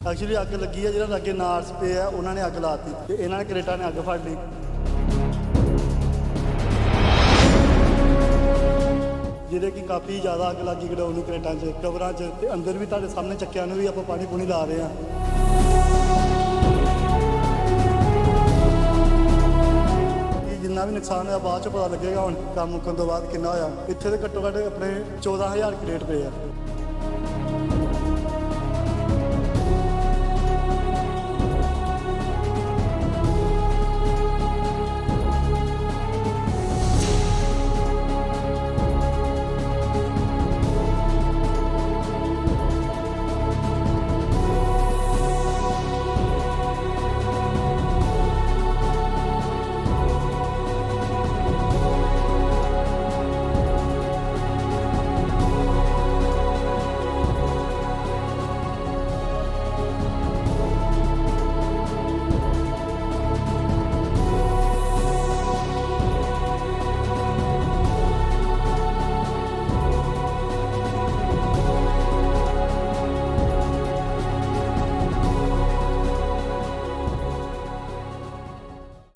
Actually ਅੱਗ ਲੱਗੀ ਹੈ ਜਿਹੜਾ ਲਾਗੇ ਨਾਰਸ ਪਏ ਆ ਉਹਨਾਂ ਨੇ ਅੱਗ ਲਾਤੀ ਤੇ ਇਹਨਾਂ ਨੇ ਕਰੇਟਾ ਨੇ ਅੱਗ ਫੜ ਲਈ। ਜਿਹਦੇ ਕਿ ਕਾਫੀ ਜ਼ਿਆਦਾ ਅੱਗ ਲੱਗੀ ਗਡਾਊਨ ਨੂੰ ਕਰੇਟਾਂ 'ਚ, ਕਵਰਾਂ 'ਚ ਤੇ ਅੰਦਰ ਵੀ ਤੁਹਾਡੇ ਸਾਹਮਣੇ ਚੱਕਿਆਂ ਨੂੰ ਵੀ ਆਪਾਂ ਪਾਣੀ ਪੂਣੀ ਲਾ ਰਹੇ ਆ ਕਿ ਜਿੰਨਾ ਵੀ ਨੁਕਸਾਨ ਹੋਇਆ, ਬਾਅਦ ਚ ਪਤਾ ਲੱਗੇਗਾ ਹੁਣ ਕੰਮ ਮੁੱਕਣ ਤੋਂ ਬਾਅਦ ਕਿੰਨਾ ਹੋਇਆ। ਇੱਥੇ ਤੇ ਘੱਟੋ ਘੱਟ ਆਪਣੇ 14000 ਕਰੇਟ ਪਏ ਆ।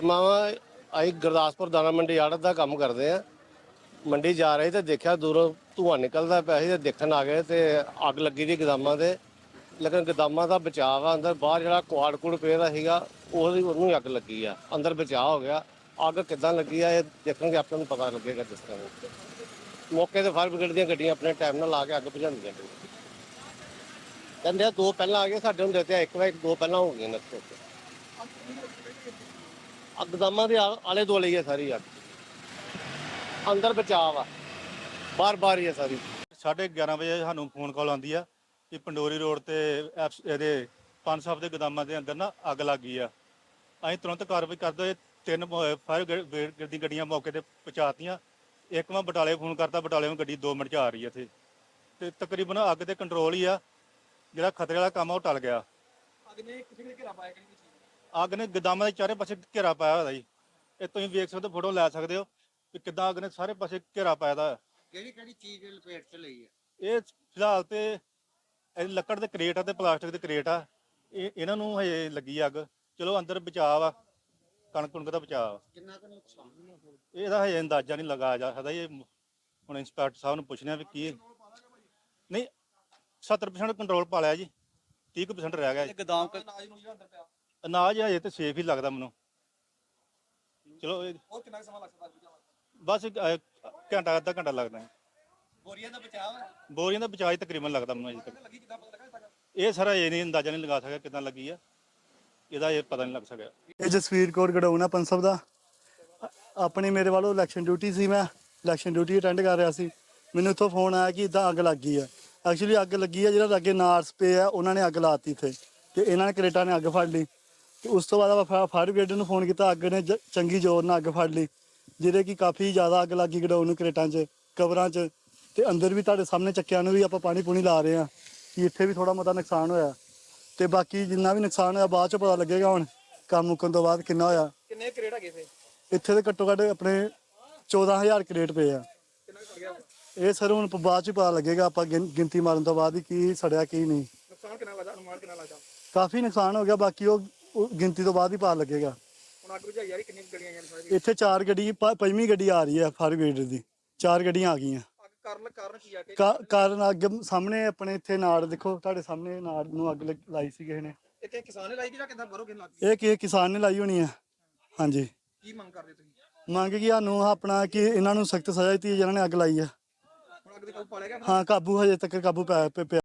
ਮਾਵਾ ਅਸੀਂ ਗੁਰਦਾਸਪੁਰ ਦਾਣਾ ਮੰਡੀ ਆੜਤ ਦਾ ਕੰਮ ਕਰਦੇ ਆ ਮੰਡੀ ਜਾ ਰਹੀ ਤੇ ਦੇਖਿਆ ਦੂਰੋਂ ਧੂੰਆਂ ਨਿਕਲਦਾ ਪਿਆ ਸੀ ਤੇ ਦੇਖਣ ਆ ਗਏ ਤੇ ਅੱਗ ਲੱਗੀ ਦੀ ਗਦਾਮਾਂ ਤੇ। ਲੇਕਿਨ ਗਦਾਮਾਂ ਦਾ ਬਚਾਅ ਆ ਅੰਦਰ ਬਾਹਰ ਜਿਹੜਾ ਕੁਆੜ ਕੁੜ ਪਿਆ ਸੀਗਾ, ਉਹਦੀ ਉਹਨੂੰ ਅੱਗ ਲੱਗੀ ਆ। ਅੰਦਰ ਬਚਾਅ ਹੋ ਗਿਆ। ਅੱਗ ਕਿੱਦਾਂ ਲੱਗੀ ਆ, ਇਹ ਦੇਖਣਗੇ ਆਪਾਂ ਨੂੰ ਪਤਾ ਲੱਗੇਗਾ ਜਿਸ ਤਰ੍ਹਾਂ ਮੌਕੇ ਤੇ ਫਾਇਰ ਬ੍ਰਿਗੇਡ ਦੀਆਂ ਗੱਡੀਆਂ ਆਪਣੇ ਟਾਈਮ ਨਾਲ ਆ ਕੇ ਅੱਗ ਬੁਝਾਉਂਦੀਆਂ ਨੇ। ਕਹਿੰਦੇ ਆ, ਦੋ ਪਹਿਲਾਂ ਆ ਗਏ, ਸਾਡੇ ਹੁੰਦੇ ਤੇ ਇੱਕ ਵਾਰ ਦੋ ਪਹਿਲਾਂ ਹੋ ਗਈਆਂ ਨੇ ਇੱਥੇ ਅਕਦਮਾਂ ਦੇ ਆ- ਆਲੇ ਦੁਆਲੇ ਹੀ ਹੈ ਸਾਰੀ ਅੱਗ ਅੰਦਰ ਬਚਾਅ ਆ। ਬਾਰ ਬਾਰ ਹੀ ਹੈ ਸਾਰੀ। ਸਾਢੇ 11 ਵਜੇ ਸਾਨੂੰ ਫੋਨ ਕਾਲ ਆਉਂਦੀ ਆ ਕਿ ਪੰਡੋਰੀ ਰੋਡ ਤੇ ਇਹਦੇ ਪੰਜ ਸਾਹਿਬ ਦੇ ਗੋਦਾਮਾਂ ਦੇ ਅੰਦਰ ਨਾ ਅੱਗ ਲੱਗ ਗਈ ਆ। ਅਸੀਂ ਤੁਰੰਤ ਕਾਰਵਾਈ ਕਰਦੇ ਹੋਏ ਤਿੰਨ ਫਾਇਰ ਬ੍ਰਿਗੇਡ ਦੀ ਗੱਡੀਆਂ ਮੌਕੇ ਤੇ ਪਹੁੰਚਾਤੀਆਂ। ਇੱਕ ਵਾਰ ਬਟਾਲੇ ਫੋਨ ਕਰਤਾ ਬਟਾਲੇ ਨੂੰ ਗੱਡੀ 2 ਮਿੰਟ ਚ ਆ ਰਹੀ ਹੈ ਇੱਥੇ। ਤੇ ਤਕਰੀਬਨ ਅੱਗ ਦੇ ਕੰਟਰੋਲ ਹੀ ਆ। ਜਿਹੜਾ ਖਤਰੇ ਵਾਲਾ ਕੰਮ ਆ ਉਹ ਟਲ ਗਿਆ। ਅੱਗ ਨੇ ਕਿਸੇ ਨੇ ਘੇਰਾ ਪਾਇਆ ਕਿਹੜੀ ਚੀਜ਼? ਅੱਗ ਨੇ ਗੋਦਾਮਾਂ ਦੇ ਚਾਰੇ ਪਾਸੇ ਘੇਰਾ ਪਾਇਆ ਹੋਇਆ ਜੀ। ਇਹ ਤੁਸੀਂ ਵੇਖ ਸਕਦੇ ਫੋਟੋ ਲੈ ਸਕਦੇ ਹੋ ਕਿ ਕਿੱਦਾਂ ਅੱਗ ਨੇ ਸਾਰੇ ਪਾਸੇ ਘੇਰਾ ਪਾਇਆ ਦਾ। ਕਿਹੜੀ ਕਿਹੜੀ ਚੀਜ਼ ਲਪੇਟ ਚ ਲਈ ਹੈ ਇਹ ਫਿਲਹਾਲ ਤੇ ਇਹ ਲੱਕੜ ਦੇ ਕਰੇਟ ਆ ਤੇ ਪਲਾਸਟਿਕ ਦੇ ਕਰੇਟ ਆ। ਇਹ ਇਹਨਾਂ ਨੂੰ ਹਜੇ ਲੱਗੀ ਅੱਗ। ਚਲੋ ਅੰਦਰ ਬਚਾਅ ਵਾ ਕਣਕ ਕੁਣਕ ਦਾ ਬਚਾਅ ਕਿੰਨਾ ਕੁ ਨੁਕਸਾਨ ਹੈ ਇਹਦਾ ਹਜੇ ਅੰਦਾਜ਼ਾ ਨਹੀਂ ਲਗਾਇਆ ਜਾ ਸਕਦਾ ਇਹ ਹੁਣ ਇੰਸਪੈਕਟਰ ਸਾਹਿਬ ਨੂੰ ਪੁੱਛਣਾ ਵੀ ਕੀ ਨਹੀਂ 70% ਕੰਟਰੋਲ ਪਾ ਲਿਆ ਜੀ। 30% ਰਹਿ ਗਿਆ ਜੀ। ਗਦਾਮ ਅਨਾਜ ਹਜੇ ਤੇ ਸੇਫ ਹੀ ਲੱਗਦਾ ਮੈਨੂੰ। ਚਲੋ ਇਹ ਹੋਰ ਕਿੰਨਾ ਕੁ ਸਮਾਂ ਲੱਗ ਸਕਦਾ ਨੂੰ? ਬਸ ਇੱਕ, ਅਹ, ਘੰਟਾ ਅੱਧਾ ਘੰਟਾ ਲੱਗਦਾ ਹੈ। ਬੋਰੀਆਂ ਦਾ ਬਚਾਅ ਹੈ? ਬੋਰੀਆਂ ਦਾ ਬਚਾਅ ਹੀ ਤਕਰੀਬਨ ਲੱਗਦਾ ਮੈਨੂੰ ਅਜੇ ਤੱਕ। ਲੱਗੀ ਕਿੱਦਾਂ ਪਤਾ ਲੱਗਾ ਤੱਕ ਇਹ ਸਾਰਾ ਇਹ ਨਹੀਂ ਅੰਦਾਜ਼ਾ ਨਹੀਂ ਲਗਾ ਸਕਿਆ ਕਿਦਾਂ ਲੱਗੀ ਆ। ਇਹਦਾ ਇਹ ਪਤਾ ਨਹੀਂ ਲੱਗ ਸਕਿਆ। ਇਹ ਜਸਵੀਰ ਕੌਰ ਆ ਪੰਸਬ ਦਾ। ਅ- ਆਪਣੀ ਮੇਰੇ ਵੱਲੋਂ ਇਲੈਕਸ਼ਨ ਡਿਊਟੀ ਸੀ ਮੈਂ। ਇਲੈਕਸ਼ਨ ਡਿਊਟੀ ਅਟੈਂਡ ਕਰ ਰਿਹਾ ਸੀ। ਮੈਨੂੰ ਇੱਥੋਂ ਫੋਨ ਆਇਆ ਕਿ ਇਦਾਂ ਅੱਗ ਲੱਗ ਗਈ ਆ। ਐਕਚੁਅਲੀ ਅੱਗ ਲੱਗੀ ਆ ਜਿਹੜਾ ਲੱਗੇ ਨਾਰਸ ਪਏ ਆ ਉਹਨਾਂ ਨੇ ਅੱਗ ਲਾਤੀ ਇੱਥੇ। ਤੇ ਇਹਨਾਂ ਨੇ ਕਰੇਟਾ ਨੇ ਅੱਗ ਫੜ ਲਈ। ਤੇ ਉਸ ਤੋਂ ਬਾਅਦ ਆਪਾਂ ਫਾਇਰ ਬ੍ਰਿਗੇਡ ਨੂੰ ਫੋਨ ਕੀਤਾ ਅੱਗ ਨੇ ਜ- ਚੰਗੀ ਜ਼ੋਰ ਨਾਲ ਅੱਗ ਫੜ ਲਈ। ਜਿਹਦੇ ਕਿ ਕਾਫੀ ਜ਼ਿਆਦਾ ਅੱਗ ਲੱਗੀ ਗਡਾਊਨ ਨੂੰ ਕਰੇਟਾਂ 'ਚ ਕਵਰਾਂ 'ਚ। ਤੇ ਅੰਦਰ ਵੀ ਤੁਹਾਡੇ ਸਾਹਮਣੇ ਚੱਕਿਆਂ ਨੂੰ ਵੀ ਆਪਾਂ ਪਾਣੀ ਪੂਣੀ ਲਾ ਰਹੇ ਆ ਕਿ ਇੱਥੇ ਵੀ ਥੋੜਾ ਮਤਾ ਨੁਕਸਾਨ ਹੋਇਆ। ਤੇ ਬਾਕੀ ਜਿੰਨਾ ਵੀ ਨੁਕਸਾਨ ਹੋਇਆ ਬਾਅਦ ਚ ਪਤਾ ਲੱਗੇਗਾ ਹੁਣ ਕੰਮ ਮੁੱਕਣ ਤੋਂ ਬਾਅਦ ਕਿੰਨਾ ਹੋਇਆ। ਕਿੰਨੇ ਕਰੇਟ ਹੈਗੇ ਫੇ ਇੱਥੇ ਤੇ ਘੱਟੋ ਘੱਟ ਆਪਣੇ 14000 ਕਰੇਟ ਪਏ ਆ। ਕਿੰਨਾ ਕੁ ਸੜ ਗਿਆ ਇਹ ਸਰ ਹੁਣ ਬਾਅਦ ਚ ਪਤਾ ਲੱਗੇਗਾ ਆਪਾਂ ਗਿਣ- ਗਿਣਤੀ ਮਾਰਨ ਤੋਂ ਬਾਅਦ ਹੀ ਕੀ ਸੜਿਆ ਕੀ ਨਹੀਂ। ਨੁਕਸਾਨ ਕਿੰਨਾ ਲੱਗਦਾ ਅਨੁਮਾਨ ਕਿੰਨਾ ਲੱਗਦਾ? ਕਾਫੀ ਨੁਕਸਾਨ ਹੋ ਗਿਆ ਬਾਕੀ ਉਹ ਉਹ ਗਿਣਤੀ ਤੋਂ ਬਾਅਦ ਹੀ ਪਤਾ ਲੱਗੇਗਾ। ਹੁਣ ਅੱਗ ਬੁਝਾਈ ਯਾਰ ਕਿੰਨੀਆਂ ਕੁ ਗੱਡੀਆਂ ਆਈਆਂ ਨੇ ਸਾਰੇ ਇੱਥੇ ਚਾਰ ਗੱਡੀ ਪ- ਪੰਜਵੀਂ ਗੱਡੀ ਆ ਰਹੀ ਹੈ ਫਾਇਰ ਬ੍ਰਿਗੇਡ ਦੀ। ਚਾਰ ਗੱਡੀਆਂ ਆ ਗਈਆਂ। ਅੱਗ ਕਾਰਨ ਕਾਰਨ ਕੀ ਆ ਕਿ? ਕਾ- ਕਾਰਨ ਅੱਗ ਸਾਹਮਣੇ ਆਪਣੇ ਇੱਥੇ ਨਾੜ ਦੇਖੋ ਤੁਹਾਡੇ ਸਾਹਮਣੇ ਨਾੜ ਨੂੰ ਅੱਗ ਲਾਈ ਸੀ ਕਿਸੇ ਨੇ। ਇਹ ਕਿ ਕਿਸਾਨ ਨੇ ਲਾਈ ਕਿ ਜਾਂ ਕਿੱਦਾਂ ਬਾਹਰੋਂ ਕਿਨ ਲੱਗ ਗਈ ਇਹ ਕਿਸੇ ਕਿਸਾਨ ਨੇ ਲਾਈ ਹੋਣੀ ਆ। ਹਾਂਜੀ। ਕੀ ਮੰਗ ਕਰਦੇ ਤੁਸੀਂ? ਮੰਗ ਕੀ ਸਾਨੂੰ ਆਪਣਾ ਕਿ ਇਹਨਾਂ ਨੂੰ ਸਖਤ ਸਜ਼ਾ ਦਿੱਤੀ ਜਿਹਨਾਂ ਨੇ ਅੱਗ ਲਾਈ ਆ। ਹੁਣ ਅੱਗ ਦੇ ਕਾਬੂ ਪਾ ਲਿਆ ਗਿਆ ਹਾਂ ਕਾਬੂ ਹਜੇ ਤੱਕ ਕਾਬੂ ਪੈ- ਪਿਆ